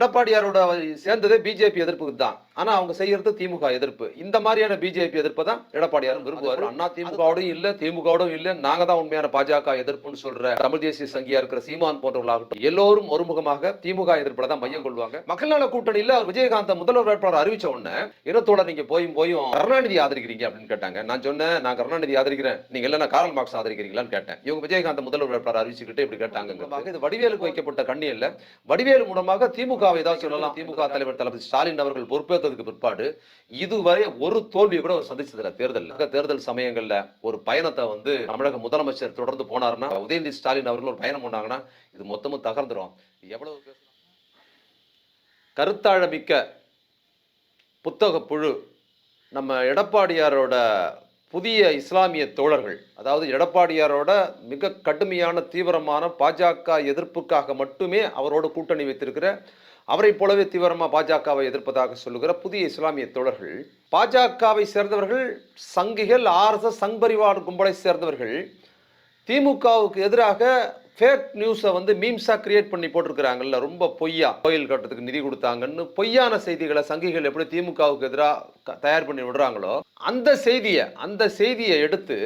எடப்பாடியாரோட சேர்ந்ததே BJP எதிர்ப்புக்கு தான். ஆனா அவங்க செய்யறது திமுக எதிர்ப்பு. இந்த மாதிரியான பிஜேபி எதிர்ப்பு தான் எடப்பாடியாரும் விரும்புவார். அண்ணா திமுகவோடும் இல்ல திமுகவோடும் இல்ல நாங்க தான் உண்மையான பாஜக எதிர்ப்புன்னு சொல்ற தமிழ் தேசிய சங்கியா இருக்கிற சீமான் போன்றவர்களாகட்டும் எல்லோரும் ஒருமுகமாக திமுக எதிர்ப்புல தான் மையம் கொள்வாங்க. மக்கள் நல கூட்டணியில விஜயகாந்த் முதல்வர் வேட்பாளர் அறிவிச்ச உடனே இனத்தோட நீங்க போயும் போயும் கருணாநிதி ஆதரிக்கிறீங்க அப்படின்னு கேட்டாங்க. நான் சொன்னேன் நான் கருணாநிதி ஆதரிக்கிறேன். நீங்க இல்ல காரல் மார்க்ஸ் ஆதரிக்கிறீங்களான்னு கேட்டேன். இவங்க விஜயகாந்த் முதல்வர் வேட்பாளர் அறிவிச்சுக்கிட்டு இப்படி கேட்டாங்க இது வடிவேலுக்கு வைக்கப்பட்ட கண்ணி இல்ல. வடிவேலு மூலமாக திமுகவை தான் சொல்லலாம். திமுக தலைவர் தளபதி ஸ்டாலின் அவர்கள் வந்ததுக்கு பிற்பாடு இதுவரை ஒரு தோல்வியை கூட அவர் சந்திச்சதில்ல தேர்தல் தேர்தல் சமயங்கள்ல ஒரு பயணத்தை வந்து தமிழக முதலமைச்சர் தொடர்ந்து போனாருன்னா உதயநிதி ஸ்டாலின் அவர்கள் ஒரு பயணம் பண்ணாங்கன்னா இது மொத்தமும் தகர்ந்துடும் எவ்வளவு கருத்தாழமிக்க புத்தக புழு நம்ம எடப்பாடியாரோட புதிய இஸ்லாமிய தோழர்கள் அதாவது எடப்பாடியாரோட மிக கடுமையான தீவிரமான பாஜக எதிர்ப்புக்காக மட்டுமே அவரோட கூட்டணி வைத்திருக்கிற அவரை போலவே தீவிரமாக பாஜகவை எதிர்ப்பதாக சொல்லுகிற புதிய இஸ்லாமிய தோழர்கள் பாஜகவை சேர்ந்தவர்கள் சங்கிகள் ஆர்எஸ்எஸ் சங் பரிவார் கும்பலை சேர்ந்தவர்கள் திமுகவுக்கு எதிராக ஃபேக் நியூஸை வந்து மீம்ஸா கிரியேட் பண்ணி போட்டிருக்கிறாங்கல்ல ரொம்ப பொய்யா. கோயில் கட்டத்துக்கு நிதி கொடுத்தாங்கன்னு பொய்யான செய்திகளை சங்கிகள் எப்படி திமுகவுக்கு எதிராக தயார் பண்ணி விடுறாங்களோ அந்த செய்தியை அந்த செய்தியை எடுத்து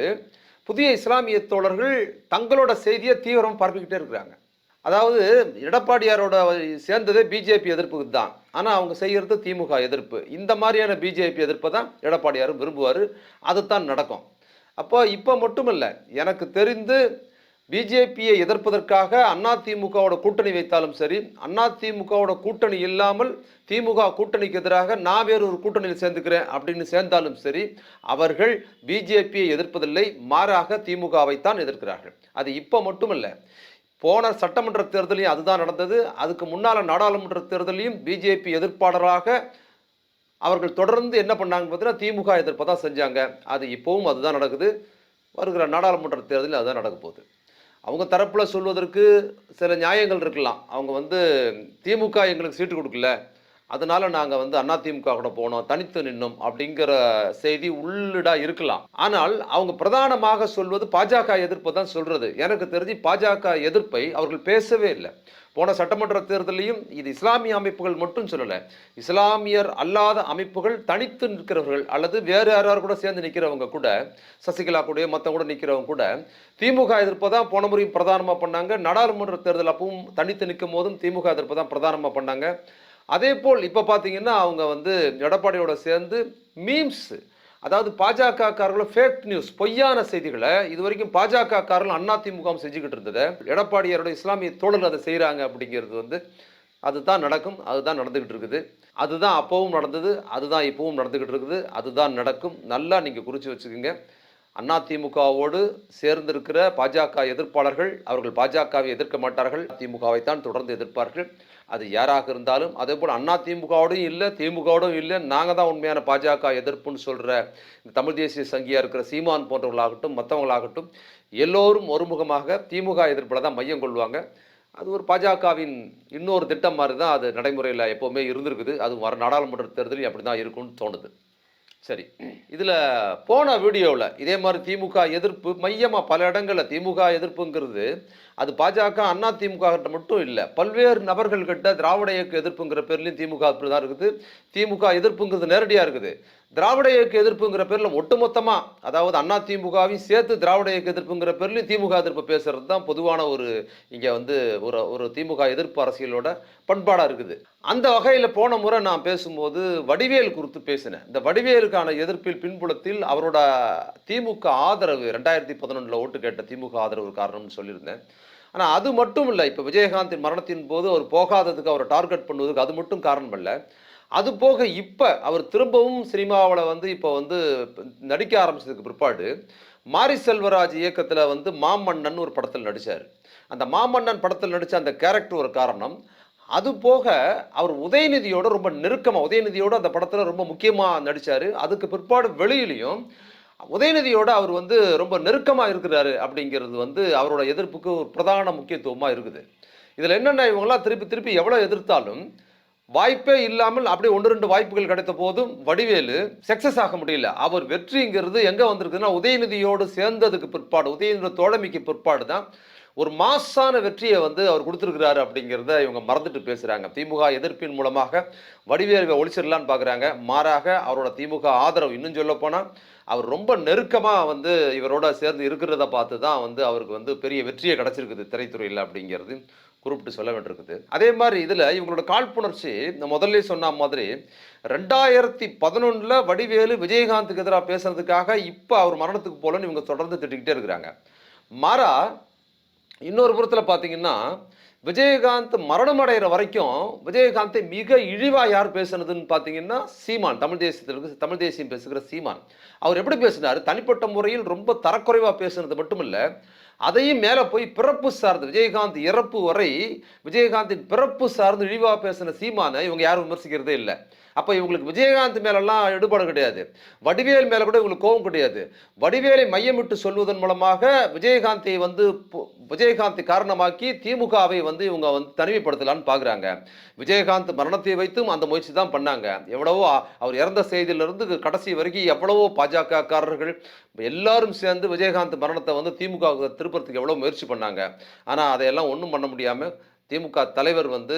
புதிய இஸ்லாமிய தோழர்கள் தங்களோட செய்தியை தீவிரம் பரப்பிக்கிட்டே இருக்கிறாங்க. அதாவது எடப்பாடியாரோட சேர்ந்ததே பிஜேபி எதிர்ப்புக்கு தான். ஆனால் அவங்க செய்கிறது திமுக எதிர்ப்பு. இந்த மாதிரியான பிஜேபி எதிர்ப்பை தான் எடப்பாடியாரும் விரும்புவார். அதுதான் நடக்கும். அப்போ இப்போ மட்டுமல்ல எனக்கு தெரிந்து பிஜேபியை எதிர்ப்பதற்காக அண்ணா திமுகவோட கூட்டணி வைத்தாலும் சரி அண்ணா திமுகவோட கூட்டணி இல்லாமல் திமுக கூட்டணிக்கு எதிராக நான் வேறு ஒரு கூட்டணியில் சேர்ந்துக்கிறேன் அப்படின்னு சேர்ந்தாலும் சரி அவர்கள் பிஜேபியை எதிர்ப்பதில்லை மாறாக திமுகவைத்தான் எதிர்க்கிறார்கள். அது இப்போ மட்டுமல்ல போன சட்டமன்ற தேர்தலையும் அதுதான் நடந்தது. அதுக்கு முன்னால் நாடாளுமன்ற தேர்தலையும் பிஜேபி எதிர்ப்பாளராக அவர்கள் தொடர்ந்து என்ன பண்ணாங்க பார்த்தீங்கன்னா திமுக எதிர்ப்பை தான் செஞ்சாங்க. அது இப்போவும் அதுதான் நடக்குது. வருகிற நாடாளுமன்ற தேர்தலில் அதுதான் நடக்க போகுது. அவங்க தரப்பில் சொல்வதற்கு சில நியாயங்கள் இருக்கலாம். அவங்க வந்து திமுக எங்களுக்கு சீட்டு கொடுக்கல. அதனால நாங்கள் வந்து அண்ணா திமுக கூட போனோம் தனித்து நின்னோம் அப்படிங்கிற செய்தி உள்ளிடா இருக்கலாம். ஆனால் அவங்க பிரதானமாக சொல்வது பாஜக எதிர்ப்பு தான் சொல்றது. எனக்கு தெரிஞ்சு பாஜக எதிர்ப்பை அவர்கள் பேசவே இல்லை. போன சட்டமன்ற தேர்தலையும் இது இஸ்லாமிய அமைப்புகள் மட்டும் சொல்லலை. இஸ்லாமியர் அல்லாத அமைப்புகள் தனித்து நிற்கிறவர்கள் அல்லது வேறு யாராவது கூட சேர்ந்து நிற்கிறவங்க கூட சசிகலா கூட மற்றவங்க கூட நிற்கிறவங்க கூட திமுக எதிர்ப்பை தான் போன முறையும் பிரதானமாக பண்ணாங்க. நாடாளுமன்ற தேர்தல் அப்பவும் தனித்து நிற்கும் போதும் திமுக எதிர்ப்பை தான் பிரதானமாக பண்ணாங்க. அதே போல் இப்போ பார்த்தீங்கன்னா அவங்க வந்து எடப்பாடியோட சேர்ந்து மீம்ஸ் அதாவது பாஜக காரர்களும் ஃபேக் நியூஸ் பொய்யான செய்திகளை இது வரைக்கும் பாஜக காரர்கள் அண்ணா செஞ்சுக்கிட்டு இருந்தது எடப்பாடியாரோட இஸ்லாமிய தோழர்கள் அதை செய்கிறாங்க அப்படிங்கிறது வந்து அதுதான் நடக்கும் அதுதான் நடந்துக்கிட்டு இருக்குது. அதுதான் அப்போவும் நடந்தது அதுதான் இப்போவும் நடந்துக்கிட்டு இருக்குது அதுதான் நடக்கும். நல்லா நீங்கள் குறித்து வச்சுக்கோங்க. அண்ணா திமுகவோடு சேர்ந்திருக்கிற பாஜக எதிர்ப்பாளர்கள் அவர்கள் பாஜகவை எதிர்க்க மாட்டார்கள். திமுகவை தான் தொடர்ந்து எதிர்ப்பார்கள். அது யாராக இருந்தாலும் அதே போல் அண்ணா திமுகவோடும் இல்லை திமுகவோடும் இல்லை நாங்கள் தான் உண்மையான பாஜக எதிர்ப்புன்னு சொல்கிற இந்த தமிழ் தேசிய சங்கியாக இருக்கிற சீமான் போன்றவர்களாகட்டும் மற்றவங்களாகட்டும் எல்லோரும் ஒருமுகமாக திமுக எதிர்ப்பில் தான் மையம் கொள்வாங்க. அது ஒரு பாஜகவின் இன்னொரு திட்டம் மாதிரி தான் அது நடைமுறையில் எப்போவுமே இருந்திருக்குது. அது வர நாடாளுமன்ற தேர்தலையும் அப்படி தான் இருக்கும்னு தோணுது. சரி. இதில் போன வீடியோவில் இதே மாதிரி திமுக எதிர்ப்பு மையமாக பல இடங்களில் திமுக எதிர்ப்புங்கிறது அது பாஜக அண்ணா திமுக கிட்ட மட்டும் இல்லை பல்வேறு நபர்கள் கிட்ட திராவிட இயக்க எதிர்ப்புங்கிற பேர்லையும் திமுக அப்படி தான் இருக்குது. திமுக எதிர்ப்புங்கிறது நேரடியாக இருக்குது. திராவிட இயக்க எதிர்ப்புங்கிற பேரில் ஒட்டுமொத்தமாக அதாவது அண்ணா திமுகவையும் சேர்த்து திராவிட இயக்க எதிர்ப்புங்கிற பேர்லையும் திமுக எதிர்ப்பு பேசுறது தான் பொதுவான ஒரு இங்கே வந்து ஒரு ஒரு திமுக எதிர்ப்பு அரசியலோட பண்பாடாக இருக்குது. அந்த வகையில் போன முறை நான் பேசும்போது வடிவேல் குறித்து பேசினேன். இந்த வடிவேலுக்கான எதிர்ப்பில் பின்புலத்தில் அவரோட திமுக ஆதரவு ரெண்டாயிரத்தி பதினொன்றில் ஓட்டு கேட்ட திமுக ஆதரவு காரணம்னு சொல்லியிருந்தேன். ஆனால் அது மட்டும் இல்லை இப்போ விஜயகாந்தின் மரணத்தின் போது அவர் போகாததுக்கு அவரை டார்கெட் பண்ணுவதுக்கு அது மட்டும் காரணம் இல்லை அது போக இப்போ அவர் திரும்பவும் சினிமாவில் வந்து இப்போ வந்து நடிக்க ஆரம்பிச்சதுக்கு பிற்பாடு மாரி செல்வராஜ் இயக்கத்தில் வந்து மாமன்னன் ஒரு படத்தில் நடித்தார் அந்த மாமன்னன் படத்தில் நடித்த அந்த கேரக்டர் ஒரு காரணம். அது போக அவர் உதயநிதியோட ரொம்ப நெருக்கமாக உதயநிதியோட அந்த படத்தில் ரொம்ப முக்கியமாக நடித்தார் அதுக்கு பிற்பாடு வெளியிலையும் உதயநிதியோட அவர் வந்து ரொம்ப நெருக்கமாக இருக்கிறாரு அப்படிங்கிறது வந்து அவரோட எதிர்ப்புக்கு ஒரு பிரதான முக்கியத்துவமாக இருக்குது. இதில் என்னென்ன இவங்களாம் திருப்பி திருப்பி எவ்வளோ எதிர்த்தாலும் வாய்ப்பே இல்லாமல் அப்படியே ஒன்று ரெண்டு வாய்ப்புகள் கிடைத்த போதும் வடிவேலு சக்சஸ் ஆக முடியல. அவர் வெற்றிங்கிறது எங்கே வந்திருக்குதுன்னா உதயநிதியோடு சேர்ந்ததுக்கு பிற்பாடு உதயநிதி தோழமைக்கு பிற்பாடு தான். ஒரு மாசான வெற்றியை வந்து அவர் கொடுத்துருக்கிறாரு அப்படிங்கிறத இவங்க மறந்துட்டு பேசுகிறாங்க திமுக எதிர்ப்பின் மூலமாக வடிவேலுவை ஒழிச்சிடலான்னு பார்க்குறாங்க மாறாக அவரோட திமுக ஆதரவு இன்னும் சொல்ல போனால் அவர் ரொம்ப நெருக்கமாக வந்து இவரோட சேர்ந்து இருக்கிறத பார்த்து தான் வந்து அவருக்கு வந்து பெரிய வெற்றியை கிடச்சிருக்குது திரைத்துறையில் அப்படிங்கிறது. குறிப்பிட்டு சொல்ல வேண்டியிருக்குது. அதே மாதிரி இதில் இவங்களோட காழ்ப்புணர்ச்சி நான் முதல்ல சொன்ன மாதிரி ரெண்டாயிரத்தி பதினொன்றில் வடிவேலு விஜயகாந்துக்கு எதிராக பேசுறதுக்காக இப்போ அவர் மரணத்துக்கு போலன்னு இவங்க தொடர்ந்து திட்டிக்கிட்டே இருக்கிறாங்க. மாறா இன்னொரு புறத்தில் பார்த்தீங்கன்னா விஜயகாந்த் மரணம் அடைகிற வரைக்கும் விஜயகாந்தை மிக இழிவாக யார் பேசுனதுன்னு பார்த்தீங்கன்னா சீமான் தமிழ் தேசியத்திற்கு தமிழ் தேசியம் பேசுகிற சீமான். அவர் எப்படி பேசினார்? தனிப்பட்ட முறையில் ரொம்ப தரக்குறைவாக பேசுனது மட்டும் இல்லை அதையும் மேலே போய் பிறப்பு சார்ந்து விஜயகாந்த் இறப்பு வரை விஜயகாந்தின் பிறப்பு சார்ந்து இழிவாக பேசின சீமானை இவங்க யாரும் விமர்சிக்கிறதே இல்லை. அப்போ இவங்களுக்கு விஜயகாந்த் மேலெல்லாம் ஈடுபாடு கிடையாது. வடிவேல் மேலே கூட இவங்களுக்கு கோபம் கிடையாது. வடிவேலை மையமிட்டு சொல்வதன் மூலமாக விஜயகாந்தை வந்து பு- விஜயகாந்தை காரணமாக்கி திமுகவை வந்து இவங்க வந்து தனிமைப்படுத்தலான்னு பார்க்குறாங்க விஜயகாந்த் மரணத்தை வைத்தும் அந்த முயற்சி தான் பண்ணாங்க. எவ்வளவோ அவர் இறந்த செய்தியிலிருந்து கடைசி வரைக்கும் எவ்வளவோ பாஜகக்காரர்கள் எல்லாரும் சேர்ந்து விஜயகாந்த் மரணத்தை வந்து திமுக வுக்கு திருப்பறதுக்கு எவ்வளோ முயற்சி பண்ணாங்க. ஆனால் அதையெல்லாம் ஒன்றும் பண்ண முடியாமல் திமுக தலைவர் வந்து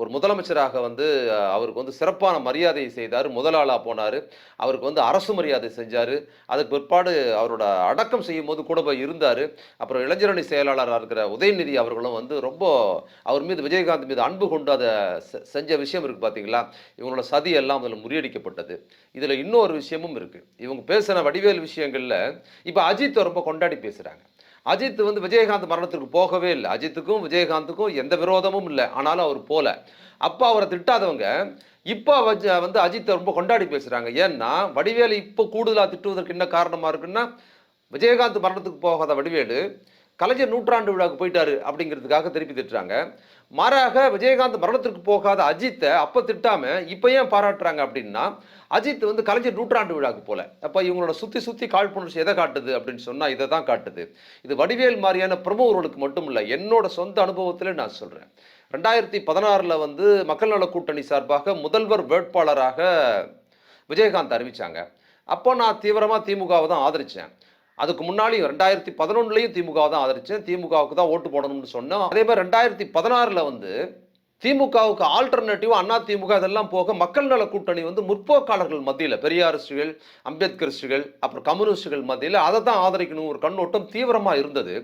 ஒரு முதலமைச்சராக வந்து அவருக்கு வந்து சிறப்பான மரியாதை செய்தார் முதலாளாக போனார். அவருக்கு வந்து அரசு மரியாதை செஞ்சார். அதுக்கு பிற்பாடு அவரோட அடக்கம் செய்யும் போது கூட போய் இருந்தார். அப்புறம் இளைஞரணி செயலாளராக இருக்கிற உதயநிதி அவர்களும் வந்து ரொம்ப அவர் மீது விஜயகாந்த் மீது அன்பு கொண்டு அதை செஞ்ச விஷயம் இருக்குது பார்த்தீங்களா இவங்களோட சதி எல்லாம் அதில் முறியடிக்கப்பட்டது. இதில் இன்னொரு விஷயமும் இருக்குது இவங்க பேசின வடிவேல் விஷயங்களில் இப்போ அஜித் ரொம்ப கொண்டாடி பேசுகிறாங்க அஜித் வந்து விஜயகாந்த் மரணத்திற்கு போகவே இல்லை. அஜித்துக்கும் விஜயகாந்துக்கும் எந்த விரோதமும் இல்லை. ஆனாலும் அவர் போல. அப்போ அவரை திட்டாதவங்க இப்போ வந்து அஜித்தை ரொம்ப கொண்டாடி பேசுகிறாங்க ஏன்னா வடிவேலு இப்போ கூடுதலாக திட்டுவதற்கு என்ன காரணமாக இருக்குன்னா விஜயகாந்த் மரணத்துக்கு போகாத வடிவேலு கலைஞர் நூற்றாண்டு விழாவுக்கு போயிட்டாரு அப்படிங்கிறதுக்காக திருப்பி திட்டுறாங்க. மாறாக விஜயகாந்த் மரணத்திற்கு போகாத அஜித்தை அப்போ திட்டாம இப்போ ஏன் பாராட்டுறாங்க அப்படின்னா அஜித் வந்து கலைஞர் நூற்றாண்டு விழாவுக்கு போல. அப்போ இவங்களோட சுற்றி சுற்றி காழ்ப்புணர்ச்சி எதை காட்டுது அப்படின்னு சொன்னால் இதை தான் காட்டுது. இது வடிவேல் மாதிரியான பிரமுகர்களுக்கு மட்டும் இல்லை என்னோட சொந்த அனுபவத்தில் நான் சொல்கிறேன் ரெண்டாயிரத்தி பதினாறில் வந்து மக்கள் நல கூட்டணி சார்பாக முதல்வர் வேட்பாளராக விஜயகாந்த் அறிவித்தாங்க அப்போ நான் தீவிரமாக திமுகவை தான் ஆதரித்தேன் அதுக்கு முன்னாடி ரெண்டாயிரத்தி பதினொன்றுலையும் திமுக தான் ஆதரித்தேன் திமுகவுக்கு தான் ஓட்டு போடணும்னு சொன்னோம். அதே மாதிரி ரெண்டாயிரத்தி பதினாறில் வந்து திமுகவுக்கு ஆல்டர்னேட்டிவ் அண்ணா திமுக இதெல்லாம் போக மக்கள் நல கூட்டணி வந்து முற்போக்காளர்கள் மத்தியில் பெரியாரிஸ்டுகள் அம்பேத்கரிஸ்டுகள் அப்புறம் கம்யூனிஸ்டுகள் மத்தியில் அதை தான் ஆதரிக்கணும். ஒரு கண்ணோட்டம் தீவிரமாக இருந்தது.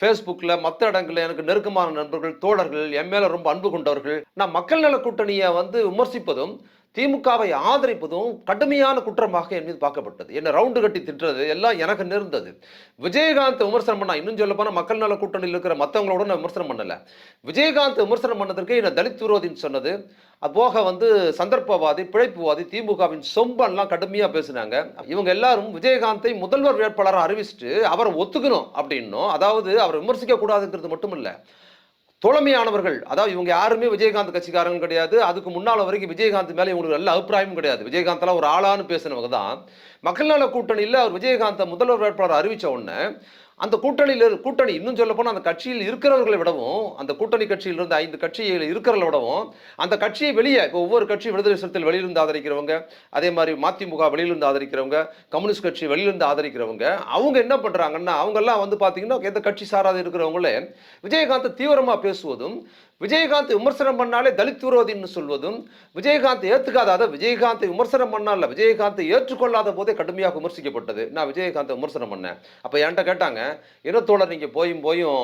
ஃபேஸ்புக்கில் மற்ற இடங்களில் எனக்கு நெருக்கமான நண்பர்கள் தோழர்கள் என் மேலே ரொம்ப அன்பு கொண்டவர்கள். நான் மக்கள் நல கூட்டணியை வந்து விமர்சிப்பதும் திமுகவை ஆதரிப்பதும் கடுமையான குற்றமாக என் மீது பார்க்கப்பட்டது. என்ன ரவுண்டு கட்டி திட்டுறது எல்லாம் எனக்கு நேர்ந்தது. விஜயகாந்த் விமர்சனம் பண்ணா இன்னும் சொல்ல போனால் மக்கள் நல கூட்டணியில் இருக்கிற மற்றவங்களோட நான் விமர்சனம் பண்ணல. விஜயகாந்த் விமர்சனம் பண்ணதற்கு என்ன தலித் விரோதின்னு சொன்னது. அது போக வந்து சந்தர்ப்பவாதி பிழைப்புவாதி திமுகவின் சொம்பெல்லாம் கடுமையாக பேசினாங்க. இவங்க எல்லாரும் விஜயகாந்தை முதல்வர் வேட்பாளராக அறிவிச்சுட்டு அவரை ஒத்துக்கணும் அப்படின்னும். அதாவது அவரை விமர்சிக்க கூடாதுங்கிறது மட்டும் இல்லை தோழமையானவர்கள் அதாவது இவங்க யாருமே விஜயகாந்த் கட்சிக்காரங்க கிடையாது. அதுக்கு முன்னால் வரைக்கும் விஜயகாந்த் மேலே இவங்களுக்கு நல்ல அபிப்பிராயமும் கிடையாது. விஜயகாந்தெல்லாம் ஒரு ஆளான்னு பேசினவங்க தான். மக்கள் நல கூட்டணியில் அவர் விஜயகாந்தை முதல்வர் வேட்பாளர் அறிவித்த உடனே அந்த கூட்டணியில் கூட்டணி இன்னும் சொல்ல போனால் அந்த கட்சியில் இருக்கிறவர்களை விடவும் அந்த கூட்டணி கட்சியில் இருந்த ஐந்து கட்சியில் இருக்கிறவர்களை விடவும் அந்த கட்சியை வெளியே இப்போ ஒவ்வொரு கட்சி விடுதலை சிறுத்தைகள் வெளியிலிருந்து ஆதரிக்கிறவங்க அதே மாதிரி மதிமுக வெளியிலிருந்து ஆதரிக்கிறவங்க கம்யூனிஸ்ட் கட்சி வெளியிலிருந்து ஆதரிக்கிறவங்க அவங்க என்ன பண்ணுறாங்கன்னா அவங்கெல்லாம் வந்து பார்த்தீங்கன்னா எந்த கட்சி சாராத இருக்கிறவங்களே விஜயகாந்த் தீவிரமாக பேசுவதும் விஜயகாந்த் விமர்சனம் பண்ணாலே தலித் விரோதின்னு சொல்வதும் விஜயகாந்த் ஏற்றுக்காத அதை விஜயகாந்த் விமர்சனம் பண்ணால விஜயகாந்த் ஏற்றுக்கொள்ளாத போதே கடுமையாக விமர்சிக்கப்பட்டது. நான் விஜயகாந்த் விமர்சனம் பண்ணேன். அப்போ என்கிட்ட கேட்டாங்க இனத்தோழர் நீங்கள் போயும் போயும்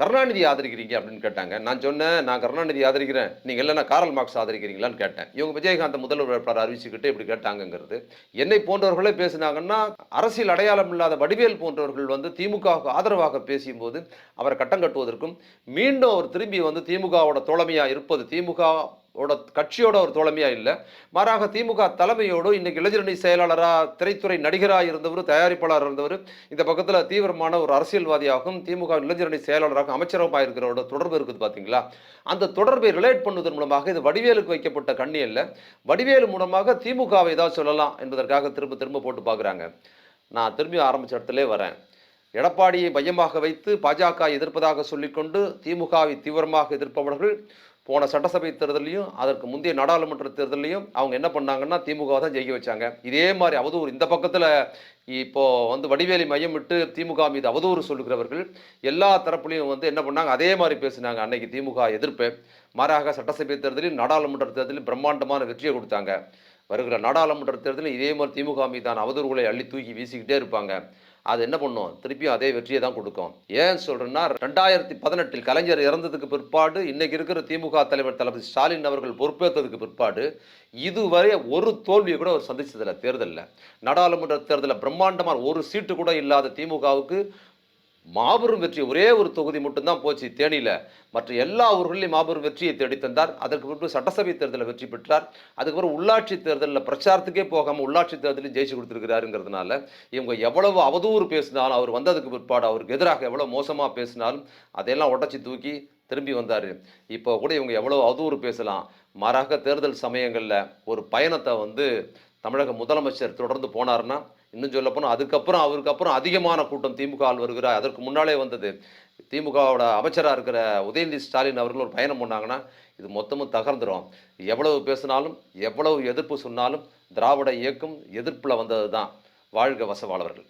கருணாநிதி ஆதரிக்கிறீங்க அப்படின்னு கேட்டாங்க. நான் சொன்னேன் நான் கருணாநிதி ஆதரிக்கிறேன். நீங்கள் இல்லைன்னா காரல் மார்க்ஸ் ஆதரிக்கிறீங்களான்னு கேட்டேன். இவங்க விஜயகாந்த் முதல்வர் வேட்பாளர் அறிவிச்சுக்கிட்டு இப்படி கேட்டாங்கங்கிறது. என்னை போன்றவர்களே பேசினாங்கன்னா அரசியல் அடையாளம் இல்லாத வடிவேல் போன்றவர்கள் வந்து திமுகவுக்கு ஆதரவாக பேசும்போது அவரை கட்டம் கட்டுவதற்கும் மீண்டும் அவர் திரும்பி வந்து திமுகவோட தோழமையாக இருப்பது திமுக ஓட கட்சியோட ஒரு தோழமையாக இல்லை. மாறாக திமுக தலைமையோடு இன்னைக்கு இளைஞரணி செயலாளராக திரைத்துறை நடிகராக இருந்தவர் தயாரிப்பாளர் இருந்தவர் இந்த பக்கத்தில் தீவிரமான ஒரு அரசியல்வாதியாகவும் திமுக இளைஞரணி செயலாளராக அமைச்சரமாக இருக்கிறவரோட தொடர்பு இருக்குது பார்த்தீங்களா அந்த தொடர்பை ரிலேட் பண்ணுவதன் மூலமாக இது வடிவேலுக்கு வைக்கப்பட்ட கண்ணி அல்ல. வடிவேலு மூலமாக திமுகவை ஏதாவது சொல்லலாம் என்பதற்காக திரும்ப திரும்ப போட்டு பார்க்குறாங்க நான் திரும்பி ஆரம்பிச்ச இடத்துல வரேன். எடப்பாடியை மையமாக வைத்து பாஜக எதிர்ப்பதாக சொல்லிக்கொண்டு திமுகவை தீவிரமாக எதிர்ப்பவர்கள் போன சட்டசபை தேர்தலையும் அதற்கு முந்தைய நாடாளுமன்ற தேர்தலையும் அவங்க என்ன பண்ணாங்கன்னா திமுக தான் ஜெயிக்க வச்சாங்க. இதே மாதிரி அவதூறு இந்த பக்கத்தில் இப்போ வந்து வடிவேலி மையம் விட்டு திமுக மீது அவதூறு சொல்லுகிறவர்கள் எல்லா தரப்புலையும் வந்து என்ன பண்ணாங்க அதே மாதிரி பேசினாங்க அன்னைக்கு திமுக எதிர்ப்பு. மாறாக சட்டசபை தேர்தலில் நாடாளுமன்ற தேர்தலில் பிரம்மாண்டமான வெற்றியை கொடுத்தாங்க. வருகிற நாடாளுமன்ற தேர்தலில் இதே மாதிரி திமுக மீதான அவதூறுகளை அள்ளி தூக்கி வீசிக்கிட்டே இருப்பாங்க. அது என்ன பண்ணும்? திருப்பியும் அதே வெற்றியை தான் கொடுக்கும். ஏன் சொல்றேன்னா ரெண்டாயிரத்தி பதினெட்டில் கலைஞர் இறந்ததுக்கு பிற்பாடு இன்னைக்கு இருக்கிற திமுக தலைவர் தளபதி ஸ்டாலின் அவர்கள் பொறுப்பேற்றதுக்கு பிற்பாடு இதுவரை ஒரு தோல்வியை கூட அவர் சந்திச்சதில்லை தேர்தலில். நாடாளுமன்ற தேர்தலில் பிரம்மாண்டமான ஒரு சீட்டு கூட இல்லாத திமுகவுக்கு மாபெரும் வெற்றி. ஒரே ஒரு தொகுதி மட்டும்தான் போச்சு தேனியில். மற்ற எல்லா ஊர்களிலும் மாபெரும் வெற்றியை தேடி தந்தார். அதற்கு பின்பு சட்டசபை தேர்தலில் வெற்றி பெற்றார். அதுக்கப்புறம் உள்ளாட்சி தேர்தலில் பிரச்சாரத்துக்கே போகாமல் உள்ளாட்சி தேர்தலில் ஜெயிச்சு கொடுத்துருக்கிறாருங்கிறதுனால இவங்க எவ்வளவு அவதூறு பேசினாலும் அவர் வந்ததுக்கு பிற்பாடு அவருக்கு எதிராக எவ்வளோ மோசமாக பேசினாலும் அதையெல்லாம் உடச்சி தூக்கி திரும்பி வந்தார். இப்போ கூட இவங்க எவ்வளோ அவதூறு பேசலாம். மாறாக தேர்தல் சமயங்களில் ஒரு பயணத்தை வந்து தமிழக முதலமைச்சர் தொடர்ந்து போனாருன்னா இன்னும் சொல்ல போனால் அதுக்கப்புறம் அவருக்கு அப்புறம் அதிகமான கூட்டம் திமுக ஆள் வருகிறார். அதற்கு முன்னாலே வந்தது. திமுகவோட அமைச்சராக இருக்கிற உதயநிதி ஸ்டாலின் அவர்கள் ஒரு பயணம் பண்ணாங்கன்னா இது மொத்தமும் தகர்ந்துடும் எவ்வளவு பேசினாலும் எவ்வளவு எதிர்ப்பு சொன்னாலும் திராவிட இயக்கம் எதிர்ப்பில் வந்தது தான் வாழ்க வசவாளர்கள்.